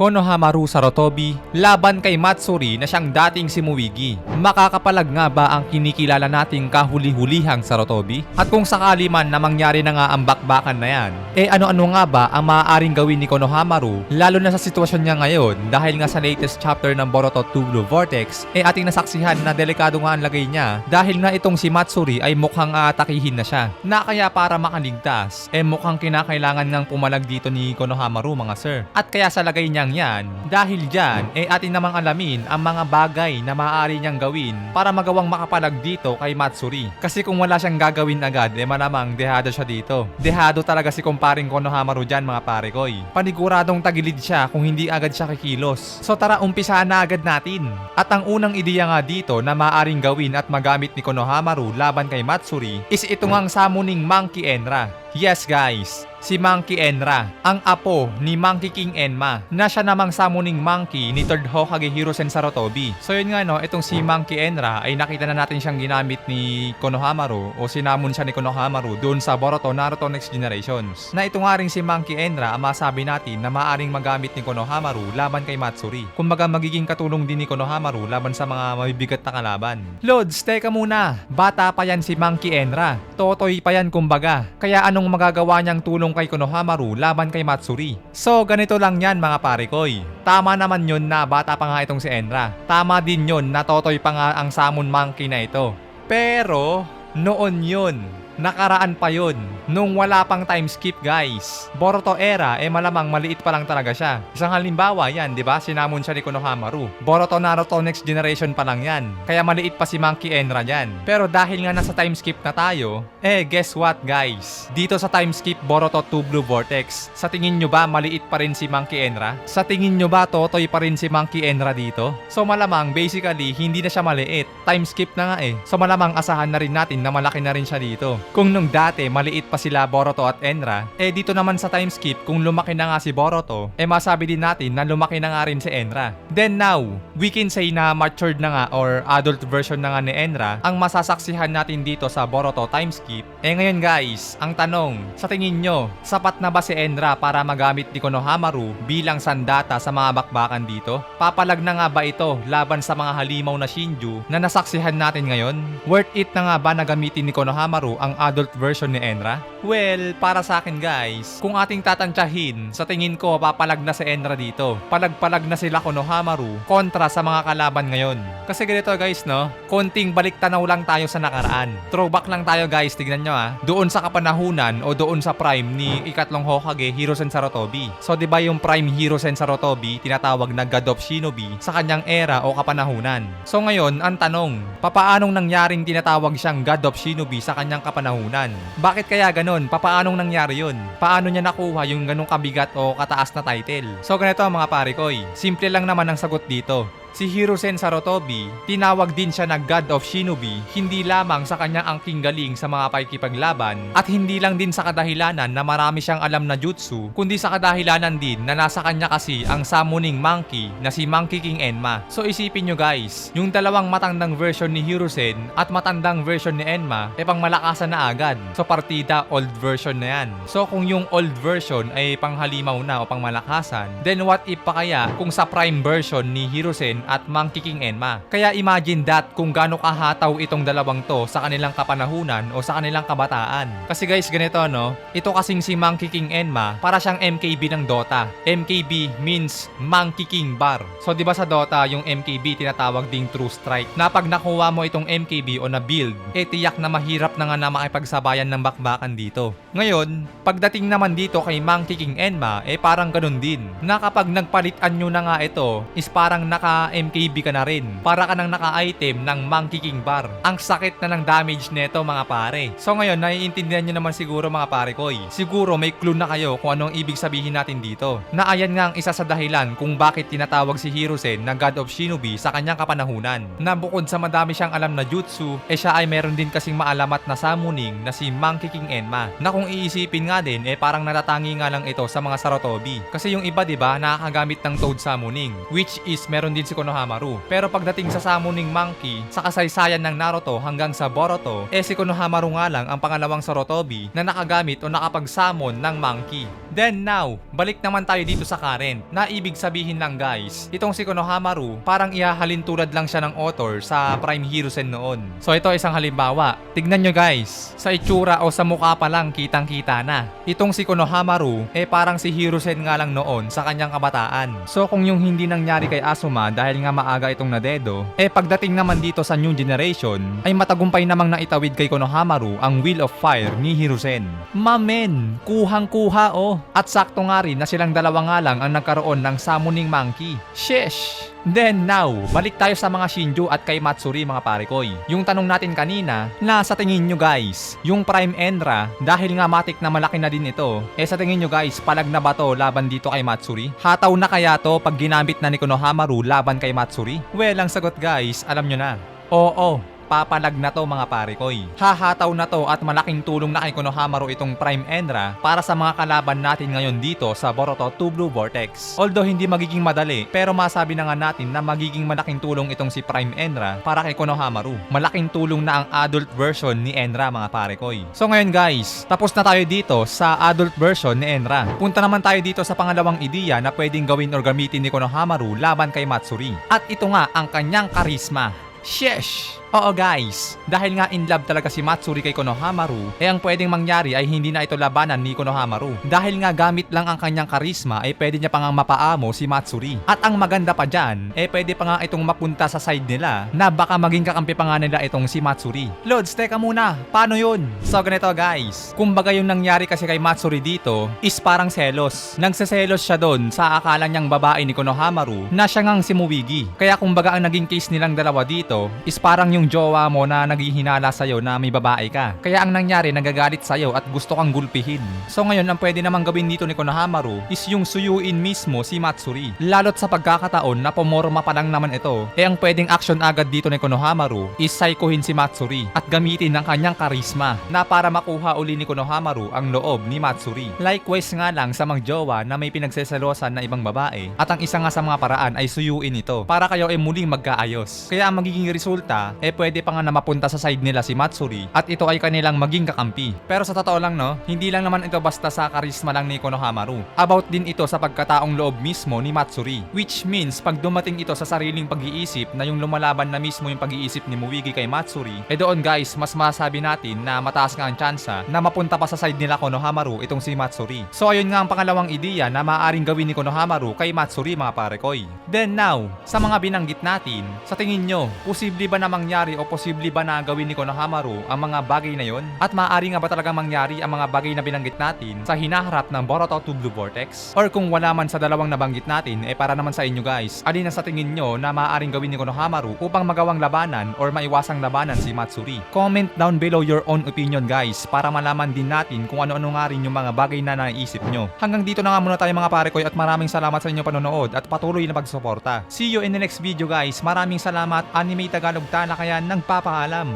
Konohamaru Sarutobi laban kay Matsuri na siyang dating si Muigi. Makakapalag nga ba ang kinikilala nating kahuli-hulihang Sarutobi? At kung sakali man na mangyari na nga ang bakbakan na yan, eh ano-ano nga ba ang maaaring gawin ni Konohamaru lalo na sa sitwasyon niya ngayon dahil nga sa latest chapter ng Boruto 2 Blue Vortex, eh ating nasaksihan na delikado nga ang lagay niya dahil nga itong si Matsuri ay mukhang aatakihin na siya. Na kaya para makaligtas, eh mukhang kinakailangan ngang pumalag dito ni Konohamaru mga sir. At kaya sa lagay niyang yan, dahil dyan, eh atin namang alamin ang mga bagay na maaari niyang gawin para magawang makapalag dito kay Matsuri. Kasi kung wala siyang gagawin agad, eh malamang dehado siya dito. Dehado talaga si kumparing Konohamaru dyan mga pare koy. Paniguradong tagilid siya kung hindi agad siya kikilos. So tara umpisahan na agad natin. At ang unang ideya nga dito na maaaring gawin at magamit ni Konohamaru laban kay Matsuri is ito ngang summoning Monkey Enra. Yes guys, si Monkey Enra, ang apo ni Monkey King Enma, na siya namang summoning monkey ni Third Hokage Hiruzen Sarutobi. So yun nga no, itong si Monkey Enra ay nakita na natin siyang ginamit ni Konohamaru o sinamon siya ni Konohamaru doon sa Boruto Naruto Next Generations. Na ito nga rin si Monkey Enra ang masabi natin na maaring magamit ni Konohamaru laban kay Matsuri. Kumbaga magiging katulong din ni Konohamaru laban sa mga mabibigat na kalaban. Lods, teka muna. Bata pa yan si Monkey Enra. Totoy pa yan kumbaga. Kaya anong magagawa niyang tulong kay Konohamaru laban kay Matsuri? So ganito lang yan mga pare koy. Tama naman yun na bata pa nga itong si Enra. Tama din yun na Totoy pa nga ang Summon Monkey na ito. Pero noon yun. Nakaraan pa yun. Nung wala pang time skip guys. Boruto era, eh malamang maliit pa lang talaga siya. Isang halimbawa yan, di ba? Sinamon siya ni Konohamaru. Boruto Naruto Next Generation pa lang yan. Kaya maliit pa si Monkey Enra dyan. Pero dahil nga nasa time skip na tayo, eh guess what guys? Dito sa time skip Boruto 2 Blue Vortex, sa tingin nyo ba maliit pa rin si Monkey Enra? Sa tingin nyo ba totoy pa rin si Monkey Enra dito? So malamang basically hindi na siya maliit. Time skip na nga eh. So malamang asahan na rin natin na malaki na rin siya dito. Kung nung dati maliit pa sila Boruto at Enra, eh dito naman sa time skip kung lumaki na nga si Boruto, eh masabi din natin na lumaki na nga rin si Enra. Then now, we can say na matured na nga or adult version na nga ni Enra ang masasaksihan natin dito sa Boruto time skip. Eh ngayon guys, ang tanong, sa tingin nyo, sapat na ba si Enra para magamit ni Konohamaru bilang sandata sa mga bakbakan dito? Papalag na nga ba ito laban sa mga halimaw na Shinju na nasaksihan natin ngayon? Worth it na nga ba na gamitin ni Konohamaru ang adult version ni Enra? Well, para sa akin guys, kung ating tatantyahin, sa tingin ko papalag na si Enra dito. Palag-palag na sila Konohamaru kontra sa mga kalaban ngayon. Kasi ganito guys no, konting balik tanaw lang tayo sa nakaraan. Throwback lang tayo guys, tignan nyo ah. Doon sa kapanahunan o doon sa prime ni ikatlong Hokage, Hiruzen Sarutobi. So 'di ba yung prime Hiruzen Sarutobi, tinatawag na God of Shinobi sa kanyang era o kapanahunan. So ngayon, ang tanong, papaanong nangyaring tinatawag siyang God of Shinobi sa kanyang kapanahunan? Bakit kaya ganon? Papaanong nangyari yun? Paano niya nakuha yung ganong kabigat o kataas na title? So ganito mga pare koy, simple lang naman ang sagot dito. Si Hiruzen Sarutobi, tinawag din siya na God of Shinobi hindi lamang sa kanyang angking galing sa mga pakikipaglaban at hindi lang din sa kadahilanan na marami siyang alam na jutsu kundi sa kadahilanan din na nasa kanya kasi ang summoning monkey na si Monkey King Enma. So isipin nyo guys, yung dalawang matandang version ni Hiruzen at matandang version ni Enma ay pang malakasan na agad. So partida old version na yan. So kung yung old version ay panghalimaw na o pang malakasan, then what if pa kaya kung sa prime version ni Hiruzen at Monkey King Enma. Kaya imagine that kung gaano kahataw itong dalawang to sa kanilang kapanahunan o sa kanilang kabataan. Kasi guys, ganito no, ito kasing si Monkey King Enma, para siyang MKB ng Dota. MKB means Monkey King Bar. So 'di ba sa Dota, yung MKB tinatawag ding True Strike. Na pag nakuha mo itong MKB o na build, eh tiyak na mahirap na nga na makipagsabayan ng bakbakan dito. Ngayon, pagdating naman dito kay Monkey King Enma, eh parang ganun din. Na kapag nagpalitan nyo na nga ito, is parang naka MKB ka na rin. Para ka nang naka-item ng Monkey King Bar. Ang sakit na ng damage neto mga pare. So ngayon, naiintindihan nyo naman siguro mga pare ko. eh. Siguro may clue na kayo kung anong ibig sabihin natin dito. Na ayan nga ang isa sa dahilan kung bakit tinatawag si Hiruzen na God of Shinobi sa kanyang kapanahunan. Na bukod sa madami siyang alam na jutsu, eh siya ay meron din kasing maalamat na summoning na si Monkey King Enma. Na kung iisipin nga din, eh parang natatangi nga lang ito sa mga Sarutobi. Kasi yung iba 'di ba nakakagamit ng Toad summoning, which is meron din si Konohamaru. Pero pagdating sa summoning monkey, sa kasaysayan ng Naruto hanggang sa Boruto, eh si Konohamaru nga lang ang pangalawang Sarutobi na nakagamit o nakapag-summon ng monkey. Then now, balik naman tayo dito sa current. Na ibig sabihin lang guys, itong si Konohamaru, parang ihahalin tulad lang siya ng author sa Prime Hiruzen noon. So ito isang halimbawa. Tignan nyo guys, sa itsura o sa mukha pa lang kitang kita na. Itong si Konohamaru, eh parang si Hiruzen nga lang noon sa kanyang kabataan. So kung yung hindi nangyari kay Asuma dahil nga maaga itong nadedo, eh pagdating naman dito sa new generation, ay matagumpay namang naitawid kay Konohamaru ang Wheel of Fire ni Hiruzen. Mamen, kuhang-kuha oh. At sakto nga rin na silang dalawa nga lang ang nagkaroon ng summoning monkey. Sheesh! Then now, balik tayo sa mga Shinju at kay Matsuri mga parekoy. Yung tanong natin kanina, na sa tingin nyo guys, yung Prime Enra, dahil nga matik na malaki na din ito, eh sa tingin nyo guys, palag na ba to laban dito kay Matsuri? Hataw na kaya to pag ginamit na ni Konohamaru laban kay Matsuri? Well, ang sagot guys, alam nyo na. Oo, papalag na to mga pare koy. Hahataw na to at malaking tulong na kay Konohamaru itong Prime Enra para sa mga kalaban natin ngayon dito sa Boruto 2 Blue Vortex. Although hindi magiging madali, pero masabi na nga natin na magiging malaking tulong itong si Prime Enra para kay Konohamaru. Malaking tulong na ang adult version ni Enra mga pare koy. So ngayon guys, tapos na tayo dito sa adult version ni Enra. Punta naman tayo dito sa pangalawang ideya na pwedeng gawin or gamitin ni Konohamaru laban kay Matsuri. At ito nga ang kanyang karisma. Sheesh! Oo guys, dahil nga in love talaga si Matsuri kay Konohamaru, eh ang pwedeng mangyari ay hindi na ito labanan ni Konohamaru. Dahil nga gamit lang ang kanyang karisma ay pwede niya pa nga mapaamo si Matsuri. At ang maganda pa dyan, eh pwede pa nga itong mapunta sa side nila na baka maging kakampi pa nga nila itong si Matsuri. Lods, teka muna, paano yun? So ganito guys, kumbaga yung nangyari kasi kay Matsuri dito is parang selos. Nagseselos siya doon sa akala niyang babae ni Konohamaru na siya ngang si Muwigi. Kaya kumbaga ang naging case nilang dalawa dito is parang yung jowa mo na naghihinala sa'yo na may babae ka. Kaya ang nangyari, nagagalit sa'yo at gusto kang gulpihin. So ngayon, ang pwede namang gawin dito ni Konohamaru is yung suyuin mismo si Matsuri. Lalot sa pagkakataon na pumorma pa lang naman ito, eh ang pwedeng action agad dito ni Konohamaru is psychohin si Matsuri at gamitin ng kanyang karisma na para makuha uli ni Konohamaru ang loob ni Matsuri. Likewise nga lang sa mga jowa na may pinagseselosan na ibang babae at ang isa nga sa mga paraan ay suyuin ito para kayo ay muling magkaayos. Kaya ang magiging resulta, eh pwede pa nga na mapunta sa side nila si Matsuri at ito ay kanilang maging kakampi. Pero sa totoo lang no, hindi lang naman ito basta sa karisma lang ni Konohamaru. About din ito sa pagkataong loob mismo ni Matsuri. Which means pag dumating ito sa sariling pag-iisip na yung lumalaban na mismo yung pag-iisip ni Muwigi kay Matsuri, eh doon guys, mas masabi natin na mataas nga ang tsansa na mapunta pa sa side nila Konohamaru itong si Matsuri. So ayun nga ang pangalawang ideya na maaaring gawin ni Konohamaru kay Matsuri mga parekoy. Then now, sa mga binanggit natin, sa tingin nyo, posible ba na mangyari o posible ba na gawin ni Konohamaru ang mga bagay na yon? At maaari nga ba talagang mangyari ang mga bagay na binanggit natin sa hinaharap ng Boruto 2 Blue Vortex? Or kung wala man sa dalawang nabanggit natin, eh para naman sa inyo guys, alin na sa tingin nyo na maaaring gawin ni Konohamaru upang magawang labanan or maiwasang labanan si Matsuri? Comment down below your own opinion guys para malaman din natin kung ano-ano nga rin yung mga bagay na naisip nyo. Hanggang dito na nga muna tayo mga pare ko at maraming salamat sa inyong panonood at patuloy na pagsuporta. See you in the next video guys. Maraming salamat. Anime Tagalog Talakayan nagpapaalam.